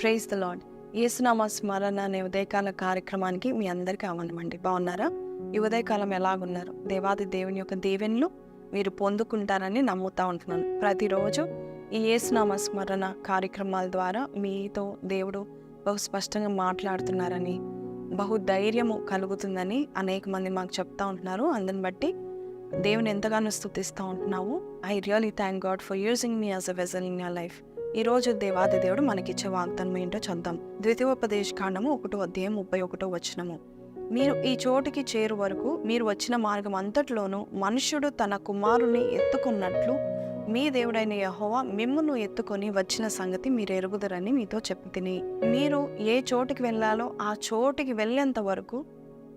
Praise the lord ఏసునామా స్మరణ అనే ఉదయకాల కార్యక్రమానికి మీ అందరికీ అవనమండి బాగున్నారా? ఈ ఉదయకాలం ఎలాగున్నారు? దేవాది దేవుని యొక్క దేవెన్లు మీరు పొందుకుంటారని నమ్ముతా ఉంటున్నాను. ప్రతిరోజు ఈ యేసునామ స్మరణ కార్యక్రమాల ద్వారా మీతో దేవుడు బహు స్పష్టంగా మాట్లాడుతున్నారని బహు ధైర్యము కలుగుతుందని అనేక మంది మాకు చెప్తా ఉంటున్నారు. అందుని బట్టి దేవుని ఎంతగానో స్థుతిస్తూ ఉంటున్నావు. I really thank God for using me as a vessel in your life ఈ రోజు దేవాది దేవుడు మనకిచ్చే వాగ్దానం ఏంటో చూద్దాం. ద్వితీయోపదేశ కాండము ఒకటో అధ్యాయం ముప్పై ఒకటో వచనము. మీరు ఈ చోటికి చేరు వరకు మీరు వచ్చిన మార్గం అంతట్లోనూ మనుష్యుడు తన కుమారుని ఎత్తుకున్నట్లు మీ దేవుడైన యహోవా మిమ్మును ఎత్తుకొని వచ్చిన సంగతి మీరు ఎరుగుదరని మీతో చెప్పి తిని. మీరు ఏ చోటికి వెళ్ళాలో ఆ చోటికి వెళ్ళేంత వరకు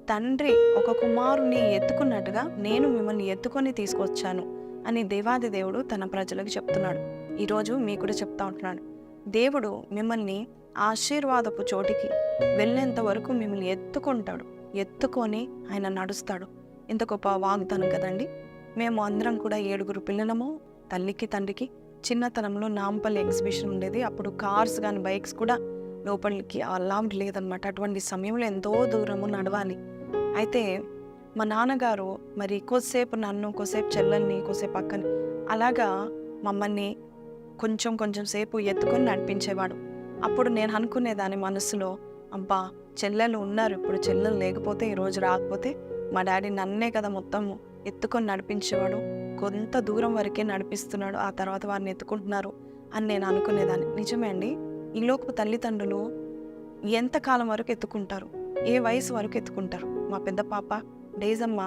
తండ్రి ఒక కుమారుని ఎత్తుకున్నట్టుగా నేను మిమ్మల్ని ఎత్తుకొని తీసుకొచ్చాను అని దేవాది దేవుడు తన ప్రజలకు చెప్తున్నాడు. ఈరోజు మీకు కూడా చెప్తా ఉంటున్నాడు. దేవుడు మిమ్మల్ని ఆశీర్వాదపు చోటికి వెళ్ళేంత వరకు మిమ్మల్ని ఎత్తుకుంటాడు. ఎత్తుకొని ఆయన నడుస్తాడు. ఇంత గొప్ప వాగ్దానం కదండి. మేము అందరం కూడా ఏడుగురు పిల్లలము తల్లికి తండ్రికి చిన్నతనంలో నాంపల్లి ఎగ్జిబిషన్ ఉండేది. అప్పుడు కార్స్ కానీ బైక్స్ కూడా లోపలికి అలౌడ్ లేదనమాట అటువంటి సమయంలో ఎంతో దూరము నడవాలి. అయితే మా నాన్నగారు మరి కొద్దిసేపు నన్ను కొద్దిసేపు చెల్లెల్ని కొద్దిసేపు పక్కన అలాగా మమ్మల్ని కొంచెం కొంచెం సేపు ఎత్తుకొని నడిపించేవాడు. అప్పుడు నేను అనుకునేదాన్ని మనసులో అబ్బా చెల్లెలు ఉన్నారు. ఇప్పుడు చెల్లెలు లేకపోతే ఈరోజు రాకపోతే మా డాడీ నన్నే కదా మొత్తం ఎత్తుకొని నడిపించేవాడు. కొంత దూరం వరకే నడిపిస్తున్నాడు. ఆ తర్వాత వారిని ఎత్తుకుంటున్నారు అని నేను అనుకునేదాన్ని. నిజమే అండి. ఈ లోపు తల్లిదండ్రులు ఎంతకాలం వరకు ఎత్తుకుంటారు? ఏ వయసు వరకు ఎత్తుకుంటారు? మా పెద్ద పాప డేజమ్మ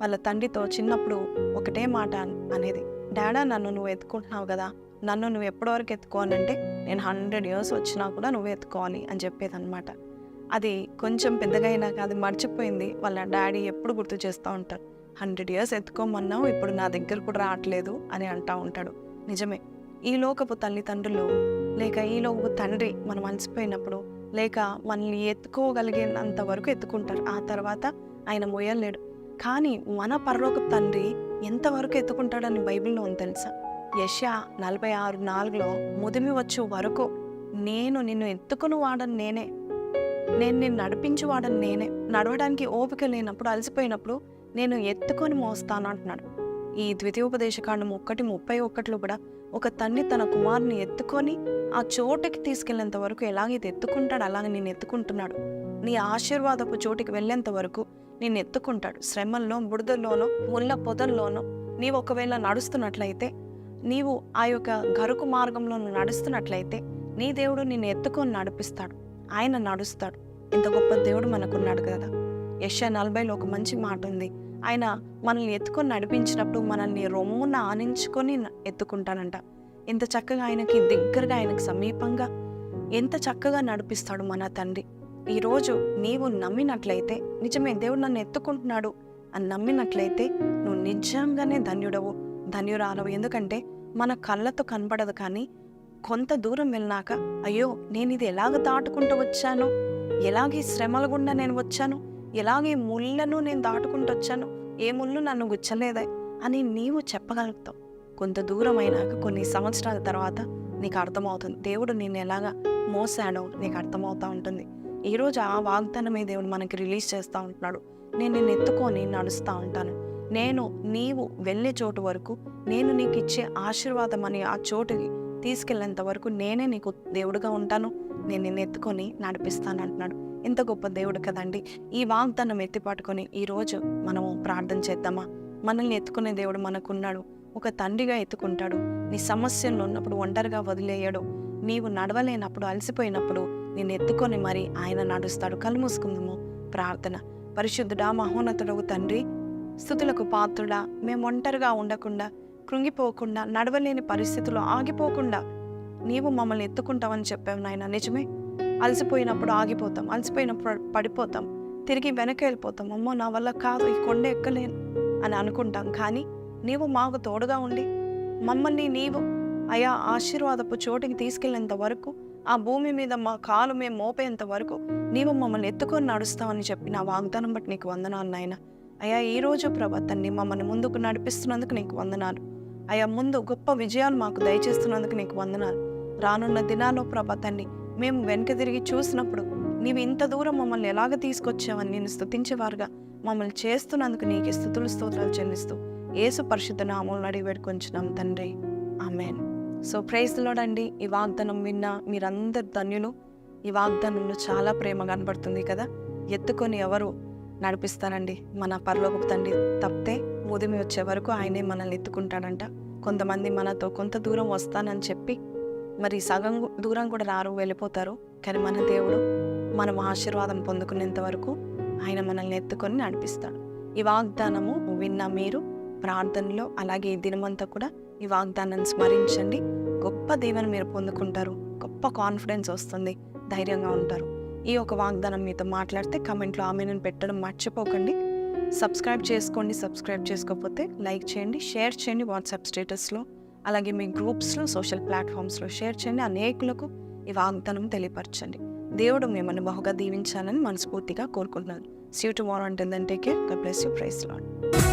వాళ్ళ తండ్రితో చిన్నప్పుడు ఒకటే మాట అనేది. డాడా నన్ను నువ్వు ఎత్తుకుంటున్నావు కదా నన్ను నువ్వు ఎప్పటివరకు ఎత్తుకోనంటే ఎత్తుకోవాలంటే నేను హండ్రెడ్ ఇయర్స్ వచ్చినా కూడా నువ్వు ఎత్తుకోవాలి అని చెప్పేదన్నమాట. అది కొంచెం పెద్దగా అయినాక అది మర్చిపోయింది వాళ్ళ డాడీ ఎప్పుడు గుర్తు చేస్తూ ఉంటారు. హండ్రెడ్ ఇయర్స్ ఎత్తుకోమన్నావు ఇప్పుడు నా దగ్గర కూడా రావట్లేదు అని అంటూ ఉంటాడు. నిజమే. ఈ లోకపు తల్లిదండ్రులు లేక ఈ లోకపు తండ్రి మనం అలసిపోయినప్పుడు లేక మనల్ని ఎత్తుకోగలిగినంత వరకు ఎత్తుకుంటారు ఆ తర్వాత ఆయన మోయలేడు కానీ మన పరలోకపు తండ్రి ఎంతవరకు ఎత్తుకుంటాడని బైబిల్లో ఉంది తెలుసా? యశా నలభై ఆరు నాలుగులో ముదిమి వచ్చు వరకు నేను నిన్ను ఎత్తుకుని వాడని నేనే. నేను నిన్ను నడిపించి వాడని నేనే. నడవడానికి ఓపిక లేనప్పుడు అలసిపోయినప్పుడు నేను ఎత్తుకొని మోస్తాను అంటున్నాడు. ఈ ద్వితీయోపదేశకాండం ఒక్కటి ముప్పై ఒక్కటిలో కూడా ఒక తండ్రి తన కుమారుని ఎత్తుకొని ఆ చోటుకి తీసుకెళ్ళేంత వరకు ఎలాగైతే ఎత్తుకుంటాడు అలాగే నేను ఎత్తుకుంటున్నాడు. నీ ఆశీర్వాదపు చోటికి వెళ్ళేంత వరకు నేను ఎత్తుకుంటాడు. శ్రమల్లో బుడదల్లోనో ముళ్ళ పొదల్లోనో నీవు ఒకవేళ నడుస్తున్నట్లయితే నీవు ఆ యొక్క గరుకు మార్గంలో నడుస్తున్నట్లయితే నీ దేవుడు నిన్ను ఎత్తుకొని నడిపిస్తాడు. ఆయన నడుస్తాడు. ఇంత గొప్ప దేవుడు మనకున్నాడు కదా. యశ నలభైలో ఒక మంచి మాట ఉంది. ఆయన మనల్ని ఎత్తుకొని నడిపించినప్పుడు మనల్ని రొమ్మున ఆనించుకొని ఎత్తుకుంటానంట. ఎంత చక్కగా ఆయనకి దగ్గరగా ఆయనకు సమీపంగా ఎంత చక్కగా నడిపిస్తాడు మన తండ్రి. ఈరోజు నీవు నమ్మినట్లయితే నిజమే దేవుడు నన్ను ఎత్తుకుంటున్నాడు అని నమ్మినట్లయితే నువ్వు నిజంగానే ధన్యుడవు ధన్యురాలవు. ఎందుకంటే మన కళ్ళతో కనబడదు కానీ కొంత దూరం వెళ్ళినాక అయ్యో నేను ఇది ఎలాగ దాటుకుంటూ వచ్చాను? ఎలాగే శ్రమల గుండా నేను వచ్చాను? ఎలాగే ముళ్ళను నేను దాటుకుంటూ వచ్చాను? ఏ ముళ్ళు నన్ను గుచ్చలేదే అని నీవు చెప్పగలుగుతావు. కొంత దూరం అయినాక కొన్ని సంవత్సరాల తర్వాత నీకు అర్థమవుతుంది. దేవుడు నేను ఎలాగా మోసాడో నీకు అర్థమవుతూ ఉంటుంది. ఈరోజు ఆ వాగ్దానమే దేవుడు మనకి రిలీజ్ చేస్తూ ఉంటున్నాడు. నేను నిన్ను ఎత్తుకొని నడుస్తూ ఉంటాను. నేను నీవు వెళ్ళే చోటు వరకు నేను నీకు ఇచ్చే ఆశీర్వాదం అని ఆ చోటుకి తీసుకెళ్ళేంత వరకు నేనే నీకు దేవుడుగా ఉంటాను. నేను నిన్ను ఎత్తుకొని నడిపిస్తాను అంటున్నాడు. ఎంత గొప్ప దేవుడు కదండి. ఈ వాగ్దానం ఎత్తి పట్టుకొని ఈరోజు మనము ప్రార్థన చేద్దామా? మనల్ని ఎత్తుకునే దేవుడు మనకున్నాడు. ఒక తండ్రిగా ఎత్తుకుంటాడు. నీ సమస్యలు ఉన్నప్పుడు ఒంటరిగా వదిలేయడు. నీవు నడవలేనప్పుడు అలసిపోయినప్పుడు నేను ఎత్తుకొని మరి ఆయన నడుస్తాడు. కళ్ళు మూసుకుందాము. ప్రార్థన. పరిశుద్ధుడా మహోన్నతుడవు తండ్రి స్థుతులకు పాత్రుడా మేము ఒంటరిగా ఉండకుండా కృంగిపోకుండా నడవలేని పరిస్థితుల్లో ఆగిపోకుండా నీవు మమ్మల్ని ఎత్తుకుంటావని చెప్పావు నాయన. నిజమే. అలసిపోయినప్పుడు ఆగిపోతాం అలసిపోయినప్పుడు పడిపోతాం తిరిగి వెనక వెళ్ళిపోతాం. అమ్మో నా వల్ల కాదు ఈ కొండ ఎక్కలేను అని అనుకుంటాం. కానీ నీవు మాకు తోడుగా ఉండి మమ్మల్ని నీవు అయా ఆశీర్వాదపు చోటికి తీసుకెళ్ళేంత వరకు ఆ భూమి మీద మా కాలు మేము మోపేంత వరకు నీవు మమ్మల్ని ఎత్తుకొని నడుస్తావని చెప్పి నా వాగ్దానం బట్టి నీకు వందనాలు నాయన. అయ్యా ఈ రోజు ప్రభా తన్ని మమ్మల్ని ముందుకు నడిపిస్తున్నందుకు నీకు వందనాలు. అయ్యా ముందు గొప్ప విజయాలు మాకు దయచేస్తున్నందుకు నీకు వందనాలు. రానున్న దినాల్లో ప్రభా తండ్రి మేము వెనక తిరిగి చూసినప్పుడు నీవు ఇంత దూరం మమ్మల్ని ఎలాగ తీసుకొచ్చావని నేను స్థుతించేవారుగా మమ్మల్ని చేస్తున్నందుకు నీకు స్థుతులు స్తోత్రాలు చెల్లిస్తూ ఏసు పరిశుద్ధ నామంలో అడిగి పెట్టుకొంచున్నాం తండ్రి. ఆమెన్. సో ప్రైజ్ అండి. ఈ వాగ్దానం విన్న మీరందరు ధన్యులు. ఈ వాగ్దానంలో చాలా ప్రేమ కనబడుతుంది కదా. ఎత్తుకొని ఎవరు నడిపిస్తారండి? మన పరలోకపు తండ్రి తప్పితే ఉదయం వచ్చే వరకు ఆయనే మనల్ని ఎత్తుకుంటాడంట. కొంతమంది మనతో కొంత దూరం వస్తానని చెప్పి మరి సగం దూరం కూడా రారు వెళ్ళిపోతారు. కానీ మన దేవుడు మనం ఆశీర్వాదం పొందుకునేంత వరకు ఆయన మనల్ని ఎత్తుకొని నడిపిస్తాడు. ఈ వాగ్దానము విన్న మీరు ప్రార్థనలో అలాగే ఈ దినమంతా కూడా ఈ వాగ్దానాన్ని స్మరించండి. గొప్ప దేవుని మీరు పొందుకుంటారు. గొప్ప కాన్ఫిడెన్స్ వస్తుంది. ధైర్యంగా ఉంటారు. ఈ ఒక వాగ్దానం మీతో మాట్లాడితే కమెంట్లో ఆమెను పెట్టడం మర్చిపోకండి. సబ్స్క్రైబ్ చేసుకోండి సబ్స్క్రైబ్ చేసుకోకపోతే లైక్ చేయండి షేర్ చేయండి వాట్సాప్ స్టేటస్లో. అలాగే మీ గ్రూప్స్లో సోషల్ ప్లాట్ఫామ్స్లో షేర్ చేయండి. అనేకులకు ఈ వాగ్దానం తెలియపరచండి. దేవుడు మిమ్మల్ని బహుగా దీవించాలని మనస్ఫూర్తిగా కోరుకుంటున్నాను. See to more అంటుందంటే care bless you praise lord